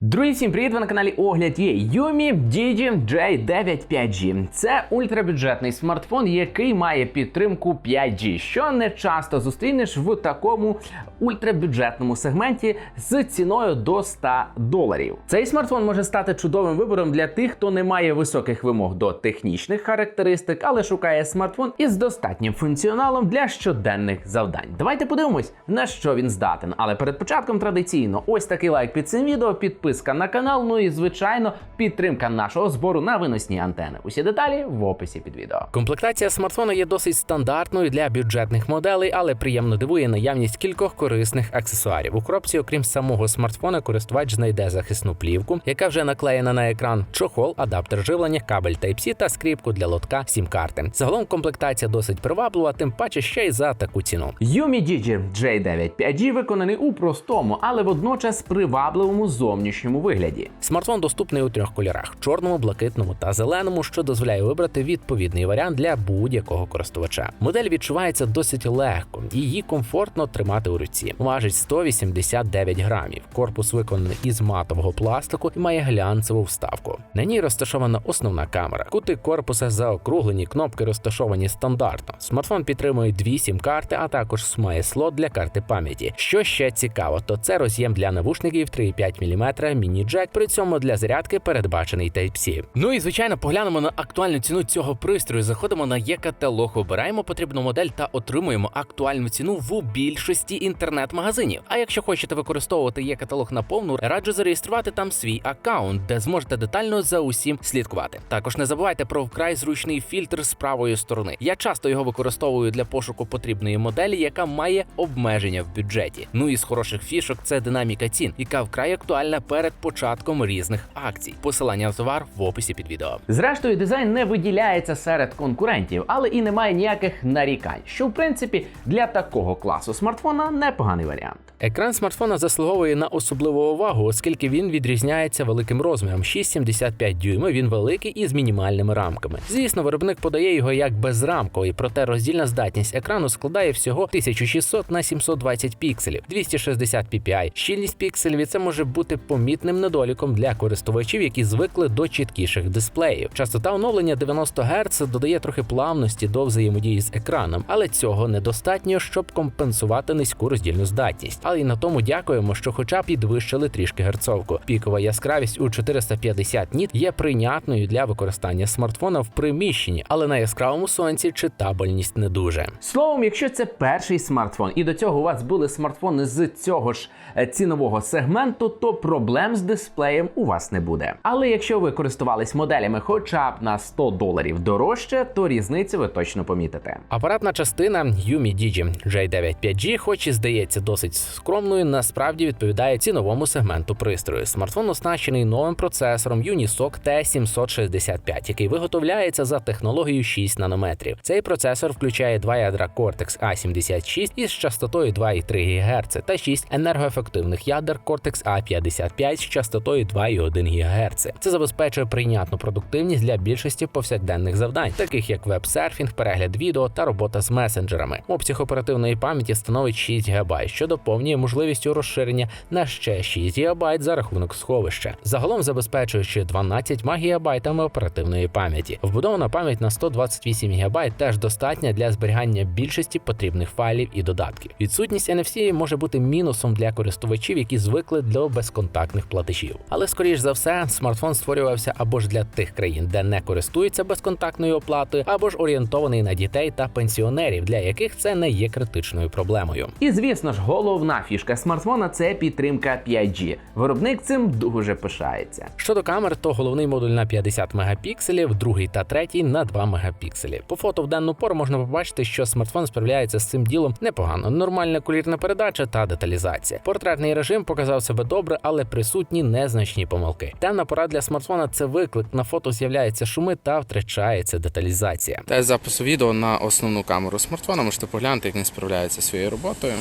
Друзі, всім привіт! Ви на каналі Огляд є Yumi Digi J9 5G. Це ультрабюджетний смартфон, який має підтримку 5G, що не часто зустрінеш в такому ультрабюджетному сегменті з ціною до 100 доларів. Цей смартфон може стати чудовим вибором для тих, хто не має високих вимог до технічних характеристик, але шукає смартфон із достатнім функціоналом для щоденних завдань. Давайте подивимось, на що він здатен. Але перед початком традиційно ось такий лайк під цим відео, підписка на канал, ну і звичайно підтримка нашого збору на виносні антени. Усі деталі в описі під відео. Комплектація смартфона є досить стандартною для бюджетних моделей, але приємно дивує наявність кількох корисних аксесуарів. У коробці, окрім самого смартфона, користувач знайде захисну плівку, яка вже наклеєна на екран, чохол, адаптер живлення, кабель Type-C та скріпку для лотка сім-карти. Загалом комплектація досить приваблива, тим паче ще й за таку ціну. Yumi Digi J9 5G виконаний у простому, але водночас привабливому зовнішньому вигляді. Смартфон доступний у трьох кольорах: чорному, блакитному та зеленому, що дозволяє вибрати відповідний варіант для будь-якого користувача. Модель відчувається досить легко, і її комфортно тримати у руці. Важить 189 грамів. Корпус виконаний із матового пластику і має глянцеву вставку. На ній розташована основна камера. Кути корпуса заокруглені, кнопки розташовані стандартно. Смартфон підтримує дві сім-карти, а також має слот для карти пам'яті. Що ще цікаво, то це роз'єм для навушників 3,5 мм міні-джек, при цьому для зарядки передбачений Type-C. Ну і звичайно, поглянемо на актуальну ціну цього пристрою. Заходимо на є-каталог, обираємо потрібну модель та отримуємо актуальну ціну в більшості інтернет-магазинів. А якщо хочете використовувати є-каталог на повну, раджу зареєструвати там свій аккаунт, де зможете детально за усім слідкувати. Також не забувайте про вкрай зручний фільтр з правої сторони. Я часто його використовую для пошуку потрібної моделі, яка має обмеження в бюджеті. Ну і з хороших фішок це динаміка цін, яка вкрай актуальна перед початком різних акцій. Посилання на товар в описі під відео. Зрештою, дизайн не виділяється серед конкурентів, але і немає ніяких нарікань, що в принципі для такого класу смартфона непоганий варіант. Екран смартфона заслуговує на особливу увагу, оскільки він відрізняється великим розміром 6,75 дюйма. Він великий і з мінімальними рамками. Звісно, виробник подає його як безрамковий, проте роздільна здатність екрану складає всього 1600 на 720 пікселів, 260 ppi. Щільність пікселів і це може бути помітним недоліком для користувачів, які звикли до чіткіших дисплеїв. Частота оновлення 90 Гц додає трохи плавності до взаємодії з екраном, але цього недостатньо, щоб компенсувати низьку роздільну здатність. Але й на тому дякуємо, що хоча підвищили трішки герцовку. Пікова яскравість у 450 ніт є прийнятною для використання смартфона в приміщенні, але на яскравому сонці читабельність не дуже. Словом, якщо це перший смартфон, і до цього у вас були смартфони з цього ж е, цінового сегменту, то проблем з дисплеєм у вас не буде. Але якщо ви користувались моделями хоча б на 100 доларів дорожче, то різницю ви точно помітите. Апаратна частина Yumi Digi J9 5G, хоч і здається досить скромною, насправді відповідає ціновому сегменту пристрою. Смартфон оснащений новим процесором Unisoc T765, який виготовляється за технологією 6 нанометрів. Цей процесор включає два ядра Cortex A76 із частотою 2,3 ГГц та 6 енергоефективних ядер Cortex A55 з частотою 2,1 ГГц. Це забезпечує прийнятну продуктивність для більшості повсякденних завдань, таких як веб-серфінг, перегляд відео та робота з месенджерами. Обсяг оперативної пам'яті становить 6 ГБ, що доповнює можливістю розширення на ще 6 ГБ за рахунок сховища. Загалом забезпечуючи 12 ГБ оперативної пам'яті. Вбудована пам'ять на 128 ГБ теж достатня для зберігання більшості потрібних файлів і додатків. Відсутність NFC може бути мінусом для користувачів, які звикли до безконтактних платежів. Але скоріш за все, смартфон створювався або ж для тих країн, де не користуються безконтактною оплатою, або ж орієнтований на дітей та пенсіонерів, для яких це не є критичною проблемою. І звісно ж, головна фішка смартфона це підтримка 5G. Виробник цим дуже пишається. Щодо камер, то головний модуль на 50 мегапікселів, другий та третій на 2 мегапікселі. По фото в денну пору можна побачити, що смартфон справляється з цим ділом непогано. Нормальна кулірна передача та деталізація. Портретний режим показав себе добре, але присутні незначні помилки. Темна пора для смартфона це виклик. На фото з'являються шуми та втрачається деталізація. Тест запису відео на основну камеру смартфона. Можете поглянути, як він справляється своєю роботою.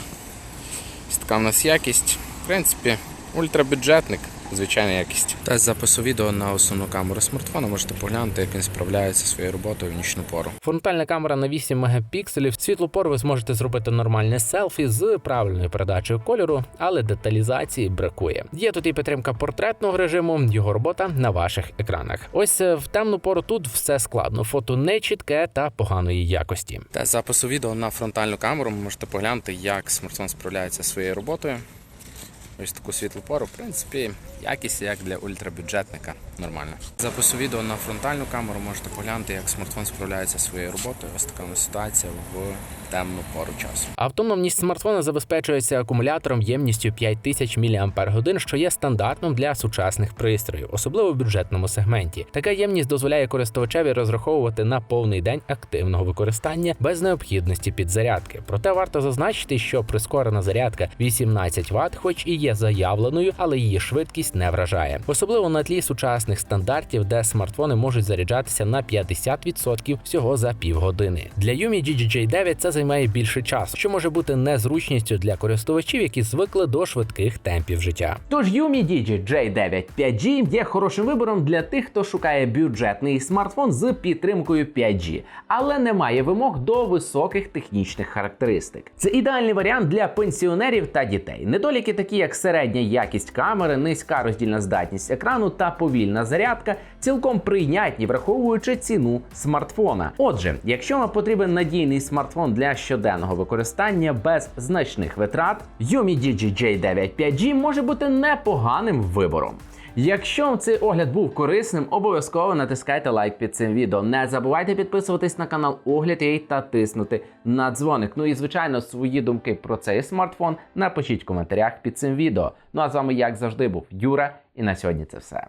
Ось така в нас якість. В принципі, ультрабюджетник. Звичайна якість. Тест запису відео на основну камеру смартфона можете поглянути, як він справляється зі своєю роботою в нічну пору. Фронтальна камера на 8 мегапікселів. Світлопор ви зможете зробити нормальне селфі з правильною передачею кольору, але деталізації бракує. Є тут і підтримка портретного режиму, його робота на ваших екранах. Ось е, в темну пору тут все складно. Фото не чітке та поганої якості. Тест запису відео на фронтальну камеру можете поглянути, як смартфон справляється зі своєю роботою. Ось таку світлу пору, в принципі, якість як для ультрабюджетника нормальна. Запису відео на фронтальну камеру можете поглянути, як смартфон справляється своєю роботою. Ось така ситуація в темну пору часу. Автономність смартфона забезпечується акумулятором ємністю 5000 мАч, що є стандартним для сучасних пристроїв, особливо в бюджетному сегменті. Така ємність дозволяє користувачеві розраховувати на повний день активного використання без необхідності підзарядки. Проте варто зазначити, що прискорена зарядка 18 Вт, хоч і є заявленою, але її швидкість не вражає, особливо на тлі сучасних стандартів, де смартфони можуть заряджатися на 50% всього за півгодини. Для Yumi GGJ9 це займає більше часу, що може бути незручністю для користувачів, які звикли до швидких темпів життя. Тож Yumi Digi J9 5G є хорошим вибором для тих, хто шукає бюджетний смартфон з підтримкою 5G, але не має вимог до високих технічних характеристик. Це ідеальний варіант для пенсіонерів та дітей. Недоліки, такі як середня якість камери, низька роздільна здатність екрану та повільна зарядка, цілком прийнятні, враховуючи ціну смартфона. Отже, якщо вам потрібен надійний смартфон для щоденного використання без значних витрат, Yumi DJJ J9 5G може бути непоганим вибором. Якщо вам цей огляд був корисним, обов'язково натискайте лайк під цим відео. Не забувайте підписуватись на канал Огляд Єй та тиснути на дзвоник. Ну і звичайно, свої думки про цей смартфон напишіть в коментарях під цим відео. Ну а з вами, як завжди, був Юра, і на сьогодні це все.